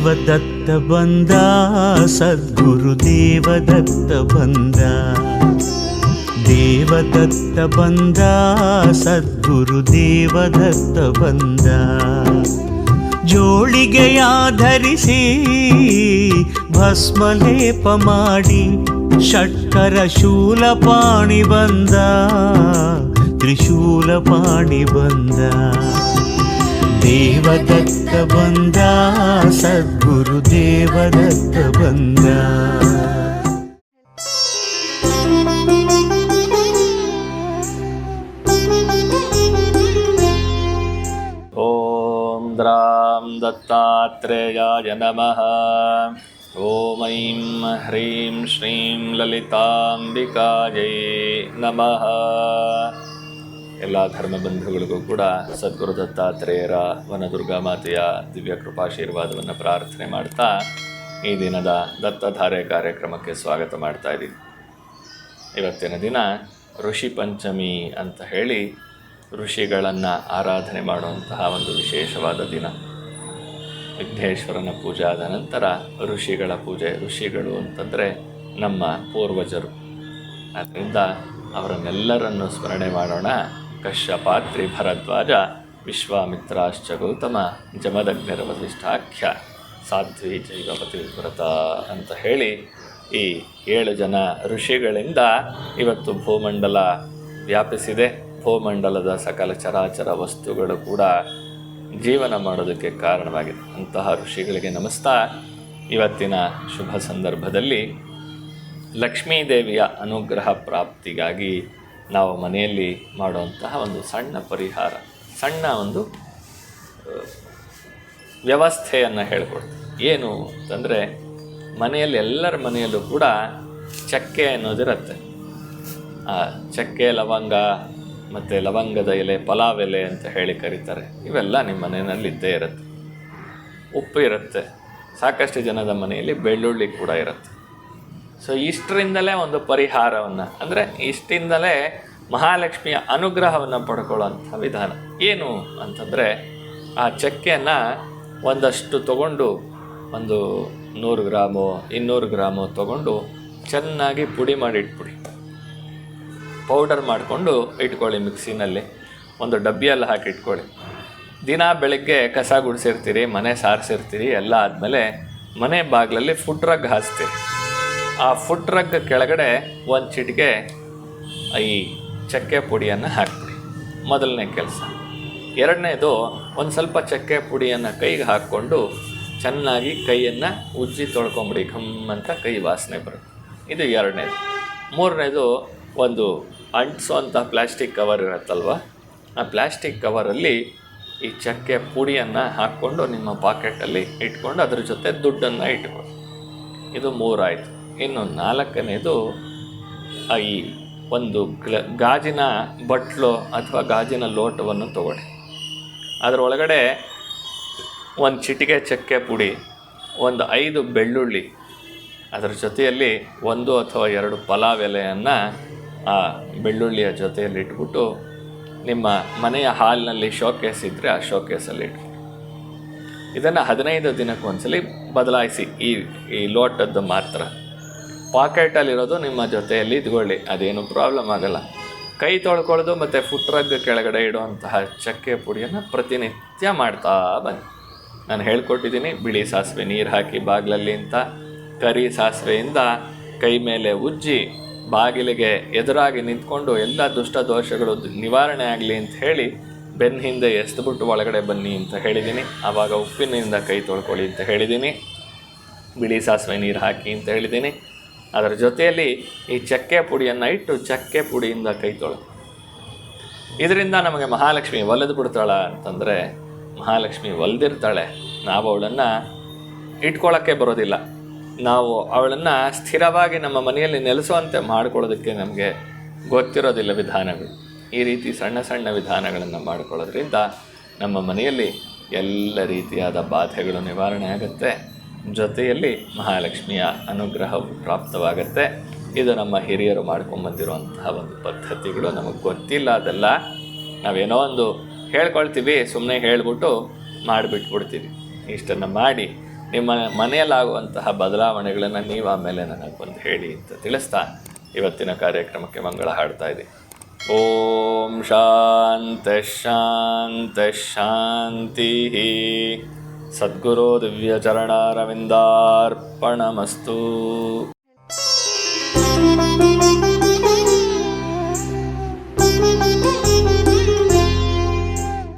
ದೇವದತ್ತ ಬಂದ, ಸದ್ಗುರು ದೇವದತ್ತ ಬಂದ. ದೇವದತ್ತ ಬಂದ, ಸದ್ಗುರು ದೇವದತ್ತ ಬಂದ. ಜೋಳಿಗೆಯ ಧರಿಸಿ ಭಸ್ಮಲೇಪ ಮಾಡಿ ಷಟ್ಕರ ಶೂಲಪಾಣಿ ಬಂದ ತ್ರಿಶೂಲಪಾಣಿ ಬಂದ. देवदत्तबन्धा सद्गुरुदेवदत्तबन्धा ॐ द्रां दत्तात्रेयाय नमः ॐ ऐं ह्रीं श्रीं ललिताम्बिकायै नमः ಎಲ್ಲ ಧರ್ಮ ಬಂಧುಗಳಿಗೂ ಕೂಡ ಸದ್ಗುರು ದತ್ತಾತ್ರೇಯರ ವನದುರ್ಗಾ ಮಾತೆಯ ದಿವ್ಯ ಕೃಪಾಶೀರ್ವಾದವನ್ನು ಪ್ರಾರ್ಥನೆ ಮಾಡ್ತಾ ಈ ದಿನದ ದತ್ತಧಾರೆ ಕಾರ್ಯಕ್ರಮಕ್ಕೆ ಸ್ವಾಗತ ಮಾಡ್ತಾ ಇದ್ದೀವಿ ಇವತ್ತಿನ ದಿನ ಋಷಿ ಪಂಚಮಿ ಅಂತ ಹೇಳಿ ಋಷಿಗಳನ್ನು ಆರಾಧನೆ ಮಾಡುವಂತಹ ಒಂದು ವಿಶೇಷವಾದ ದಿನ. ವಿಘ್ನೇಶ್ವರನ ಪೂಜೆ ಆದ ನಂತರ ಋಷಿಗಳ ಪೂಜೆ, ಋಷಿಗಳು ಅಂತಂದರೆ ನಮ್ಮ ಪೂರ್ವಜರು. ಆದ್ದರಿಂದ ಅವರನ್ನೆಲ್ಲರನ್ನು ಸ್ಮರಣೆ ಮಾಡೋಣ. ಕಶ್ಯಪಾತ್ರಿ ಭರದ್ವಾಜ ವಿಶ್ವಾಮಿತ್ರಾಶ್ಚ ಗೌತಮ ಜಮದಗ್ನಿರ ವಸಿಷ್ಠಾಖ್ಯ ಸಾಧ್ವಿ ಜೈವಪತಿ ವ್ರತ ಅಂತ ಹೇಳಿ ಈ ಏಳು ಜನ ಋಷಿಗಳಿಂದ ಇವತ್ತು ಭೂಮಂಡಲ ವ್ಯಾಪಿಸಿದೆ. ಭೂಮಂಡಲದ ಸಕಲ ಚರಾಚರ ವಸ್ತುಗಳು ಕೂಡ ಜೀವನ ಮಾಡೋದಕ್ಕೆ ಕಾರಣವಾಗಿದೆ. ಅಂತಹ ಋಷಿಗಳಿಗೆ ನಮಸ್ತಾ ಇವತ್ತಿನ ಶುಭ ಸಂದರ್ಭದಲ್ಲಿ ಲಕ್ಷ್ಮೀದೇವಿಯ ಅನುಗ್ರಹ ಪ್ರಾಪ್ತಿಗಾಗಿ ನಾವು ಮನೆಯಲ್ಲಿ ಮಾಡುವಂತಹ ಒಂದು ಸಣ್ಣ ಪರಿಹಾರ. ಸಣ್ಣ ಒಂದು ವ್ಯವಸ್ಥೆಯನ್ನು ಹೇಳ್ಕೊಡ್ತೀವಿ ಏನು ಅಂತಂದರೆ, ಮನೆಯಲ್ಲಿ ಎಲ್ಲರ ಮನೆಯಲ್ಲೂ ಕೂಡ ಚಕ್ಕೆ ಅನ್ನೋದಿರುತ್ತೆ ಆ, ಚಕ್ಕೆ, ಲವಂಗ, ಮತ್ತು ಲವಂಗದ ಎಲೆ, ಪಲಾವ್ ಎಲೆ ಅಂತ ಹೇಳಿ ಕರೀತಾರೆ. ಇವೆಲ್ಲ ನಿಮ್ಮ ಮನೆಯಲ್ಲಿ ಇದ್ದೇ ಇರುತ್ತೆ. ಉಪ್ಪು ಇರುತ್ತೆ. ಸಾಕಷ್ಟು ಜನದ ಮನೆಯಲ್ಲಿ ಬೆಳ್ಳುಳ್ಳಿ ಕೂಡ ಇರುತ್ತೆ. ಸೊ ಇಷ್ಟರಿಂದಲೇ ಒಂದು ಪರಿಹಾರವನ್ನು, ಅಂದರೆ ಇಷ್ಟಿಂದಲೇ ಮಹಾಲಕ್ಷ್ಮಿಯ ಅನುಗ್ರಹವನ್ನು ಪಡ್ಕೊಳ್ಳೋಂಥ ವಿಧಾನ. ಏನು ಅಂತಂದರೆ, ಆ ಚಕ್ಕೆಯನ್ನು ಒಂದಷ್ಟು ತಗೊಂಡು, ಒಂದು ನೂರು ಗ್ರಾಮು, ಇನ್ನೂರು ಗ್ರಾಮು ತಗೊಂಡು ಚೆನ್ನಾಗಿ ಪುಡಿ ಮಾಡಿ ಇಟ್ಬಿಡಿ ಪೌಡರ್ ಮಾಡಿಕೊಂಡು ಇಟ್ಕೊಳ್ಳಿ ಮಿಕ್ಸಿನಲ್ಲಿ. ಒಂದು ಡಬ್ಬಿಯಲ್ಲಿ ಹಾಕಿ ಇಟ್ಕೊಳ್ಳಿ ದಿನ ಬೆಳಗ್ಗೆ ಕಸ ಗುಡಿಸಿರ್ತೀರಿ, ಮನೆ ಸಾರಿಸಿರ್ತೀರಿ, ಎಲ್ಲ ಆದಮೇಲೆ ಮನೆ ಬಾಗಿಲಲ್ಲಿ ಫುಡ್ ರಗ್ ಹಾಸ್ತೀರಿ. ಆ ಫುಡ್ ರಗ್ ಕೆಳಗಡೆ ಒಂದು ಚಿಟಿಕೆ ಈ ಚಕ್ಕೆ ಪುಡಿಯನ್ನು ಹಾಕ್ಬಿಡಿ. ಮೊದಲನೇ ಕೆಲಸ. ಎರಡನೇದು ಒಂದು ಸ್ವಲ್ಪ ಚಕ್ಕೆ ಪುಡಿಯನ್ನು ಕೈಗೆ ಹಾಕ್ಕೊಂಡು ಚೆನ್ನಾಗಿ ಕೈಯನ್ನು ಉಜ್ಜಿ ತೊಳ್ಕೊಂಬಿಡಿ. ಘಮ್ ಅಂತ ಕೈ ವಾಸನೆ ಬರುತ್ತೆ. ಇದು ಎರಡನೇದು. ಮೂರನೇದು ಒಂದು ಅಂಟಿಸುವಂಥ ಪ್ಲ್ಯಾಸ್ಟಿಕ್ ಕವರ್ ಇರುತ್ತಲ್ವ? ಆ ಪ್ಲ್ಯಾಸ್ಟಿಕ್ ಕವರಲ್ಲಿ ಈ ಚಕ್ಕೆ ಪುಡಿಯನ್ನು ಹಾಕ್ಕೊಂಡು ನಿಮ್ಮ ಪಾಕೆಟಲ್ಲಿ ಇಟ್ಕೊಂಡು ಅದ್ರ ಜೊತೆ ದುಡ್ಡನ್ನು ಇಟ್ಕೊಳ್ಳಿ. ಇದು ಮೂರಾಯಿತು. ಇನ್ನು ನಾಲ್ಕನೇದು ಈ ಒಂದು ಗ್ಲ, ಗಾಜಿನ ಬಟ್ಲು ಅಥವಾ ಗಾಜಿನ ಲೋಟವನ್ನು ತಗೊಳ್ಳಿ. ಅದರೊಳಗಡೆ ಒಂದು ಚಿಟಿಕೆ ಚಕ್ಕೆ ಪುಡಿ, ಒಂದು ಐದು ಬೆಳ್ಳುಳ್ಳಿ, ಅದರ ಜೊತೆಯಲ್ಲಿ ಒಂದು ಅಥವಾ ಎರಡು ಪಲಾವ್ ಎಲೆಯನ್ನು ಆ ಬೆಳ್ಳುಳ್ಳಿಯ ಜೊತೆಯಲ್ಲಿ ಇಟ್ಬಿಟ್ಟು ನಿಮ್ಮ ಮನೆಯ ಹಾಲ್ನಲ್ಲಿ ಶೋಕೇಸ್ ಇದ್ದರೆ ಆ ಶೋಕೇಸಲ್ಲಿ ಇಟ್ಬಿಡಿ. ಇದನ್ನು ಹದಿನೈದು ದಿನಕ್ಕೊಂದ್ಸಲಿ ಬದಲಾಯಿಸಿ ಈ ಈ ಲೋಟದ್ದು ಮಾತ್ರ. ಪಾಕೆಟಲ್ಲಿರೋದು ನಿಮ್ಮ ಜೊತೆಯಲ್ಲಿ ಇದ್ಕೊಳ್ಳಿ. ಅದೇನು ಪ್ರಾಬ್ಲಮ್ ಆಗಲ್ಲ. ಕೈ ತೊಳ್ಕೊಳ್ಳೋದು ಮತ್ತು ಫುಟ್ರಗ್ ಕೆಳಗಡೆ ಇಡುವಂತಹ ಚಕ್ಕೆ ಪುಡಿಯನ್ನು ಪ್ರತಿನಿತ್ಯ ಮಾಡ್ತಾ ಬನ್ನಿ. ನಾನು ಹೇಳ್ಕೊಟ್ಟಿದ್ದೀನಿ, ಬಿಳಿ ಸಾಸಿವೆ ನೀರು ಹಾಕಿ ಬಾಗಿಲಲ್ಲಿ ಅಂತ ಕರಿ ಸಾಸಿವೆಯಿಂದ ಕೈ ಮೇಲೆ ಉಜ್ಜಿ ಬಾಗಿಲಿಗೆ ಎದುರಾಗಿ ನಿಂತ್ಕೊಂಡು ಎಲ್ಲ ದುಷ್ಟ ದೋಷಗಳು ನಿವಾರಣೆ ಆಗಲಿ ಅಂತ ಹೇಳಿ ಬೆನ್ನ ಹಿಂದೆ ಎಸ್ದುಬಿಟ್ಟು ಒಳಗಡೆ ಬನ್ನಿ ಅಂತ ಹೇಳಿದ್ದೀನಿ. ಆವಾಗ ಉಪ್ಪಿನಿಂದ ಕೈ ತೊಳ್ಕೊಳ್ಳಿ ಅಂತ ಹೇಳಿದ್ದೀನಿ. ಬಿಳಿ ಸಾಸಿವೆ ನೀರು ಹಾಕಿ ಅಂತ ಹೇಳಿದ್ದೀನಿ. ಅದರ ಜೊತೆಯಲ್ಲಿ ಈ ಚಕ್ಕೆ ಪುಡಿಯನ್ನು ಇಟ್ಟು ಚಕ್ಕೆ ಪುಡಿಯಿಂದ ಕೈ ತೊಳೆ. ಇದರಿಂದ ನಮಗೆ ಮಹಾಲಕ್ಷ್ಮಿ ಒಲೆದು ಬಿಡ್ತಾಳ ಅಂತಂದರೆ ಮಹಾಲಕ್ಷ್ಮಿ ಒಲ್ದಿರ್ತಾಳೆ. ನಾವು ಅವಳನ್ನು ಇಟ್ಕೊಳ್ಳೋಕ್ಕೆ ಬರೋದಿಲ್ಲ. ನಾವು ಅವಳನ್ನು ಸ್ಥಿರವಾಗಿ ನಮ್ಮ ಮನೆಯಲ್ಲಿ ನೆಲೆಸುವಂತೆ ಮಾಡಿಕೊಳ್ಳೋದಕ್ಕೆ ನಮಗೆ ಗೊತ್ತಿರೋದಿಲ್ಲ ವಿಧಾನಗಳು. ಈ ರೀತಿ ಸಣ್ಣ ಸಣ್ಣ ವಿಧಾನಗಳನ್ನು ಮಾಡಿಕೊಳ್ಳೋದ್ರಿಂದ ನಮ್ಮ ಮನೆಯಲ್ಲಿ ಎಲ್ಲ ರೀತಿಯಾದ ಬಾಧೆಗಳು ನಿವಾರಣೆ ಆಗುತ್ತೆ. ಜೊತೆಯಲ್ಲಿ ಮಹಾಲಕ್ಷ್ಮಿಯ ಅನುಗ್ರಹವು ಪ್ರಾಪ್ತವಾಗುತ್ತೆ. ಇದು ನಮ್ಮ ಹಿರಿಯರು ಮಾಡ್ಕೊಂಬಂದಿರುವಂತಹ ಒಂದು ಪದ್ಧತಿಗಳು. ನಮಗೆ ಗೊತ್ತಿಲ್ಲ ಅದೆಲ್ಲ. ನಾವೇನೋ ಒಂದು ಹೇಳ್ಕೊಳ್ತೀವಿ ಸುಮ್ಮನೆ ಹೇಳಿಬಿಟ್ಟು ಮಾಡಿಬಿಟ್ಬಿಡ್ತೀವಿ. ಇಷ್ಟನ್ನು ಮಾಡಿ ನಿಮ್ಮ ಮನೆಯಲ್ಲಾಗುವಂತಹ ಬದಲಾವಣೆಗಳನ್ನು ನೀವು ಆಮೇಲೆ ನನಗೆ ಬಂದು ಹೇಳಿ ಅಂತ ತಿಳಿಸ್ತಾ ಇವತ್ತಿನ ಕಾರ್ಯಕ್ರಮಕ್ಕೆ ಮಂಗಳ ಹಾಡ್ತಾ ಇದೆ ಓಂ ಶಾಂತ ಶಾಂತ ಶಾಂತಿ ಸದ್ಗುರು ದಿವ್ಯಚರಣಾರವಿಂದಾರ್ಪಣಮಸ್ತು.